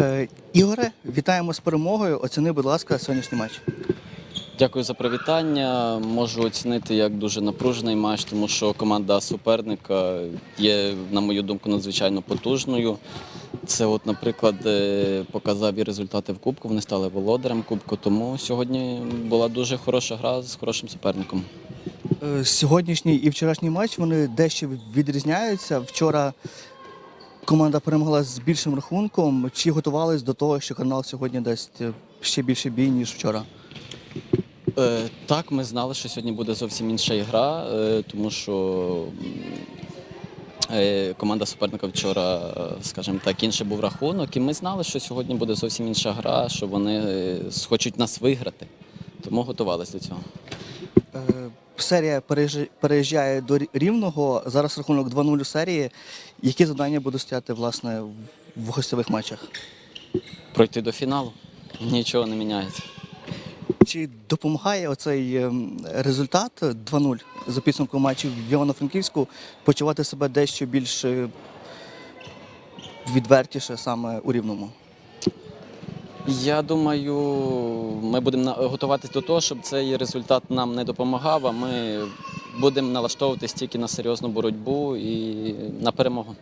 Е, Ігоре, вітаємо з перемогою. Оціни, будь ласка, сьогоднішній матч. Дякую за привітання. Можу оцінити як дуже напружений матч, тому що команда суперника є, на мою думку, надзвичайно потужною. Це, от, наприклад, е, показав і результати в Кубку. Вони стали володарем Кубку. Тому сьогодні була дуже хороша гра з хорошим суперником. Е, Сьогоднішній і вчорашній матч вони дещо відрізняються. Вчора команда перемогла з більшим рахунком. Чи готувались до того, що канал сьогодні дасть е, ще більше бій, ніж вчора? Е, так, ми знали, що сьогодні буде зовсім інша гра, е, тому що е, команда суперника вчора, е, скажімо так, інший був рахунок, і ми знали, що сьогодні буде зовсім інша гра, що вони е, хочуть нас виграти. Тому готувалися до цього. Е, Серія переїжджає до Рівного. Зараз рахунок 2-0 у серії. Які завдання будуть стояти власне в- гостьових матчах? Пройти до фіналу нічого не міняється. Чи допомагає оцей ем, результат 2-0 за підсумком матчів в Івано-Франківську почувати себе дещо більш е, відвертіше саме у рівному? Я думаю, ми будемо готуватись до того, щоб цей результат нам не допомагав, а ми будемо налаштовуватись тільки на серйозну боротьбу і на перемогу.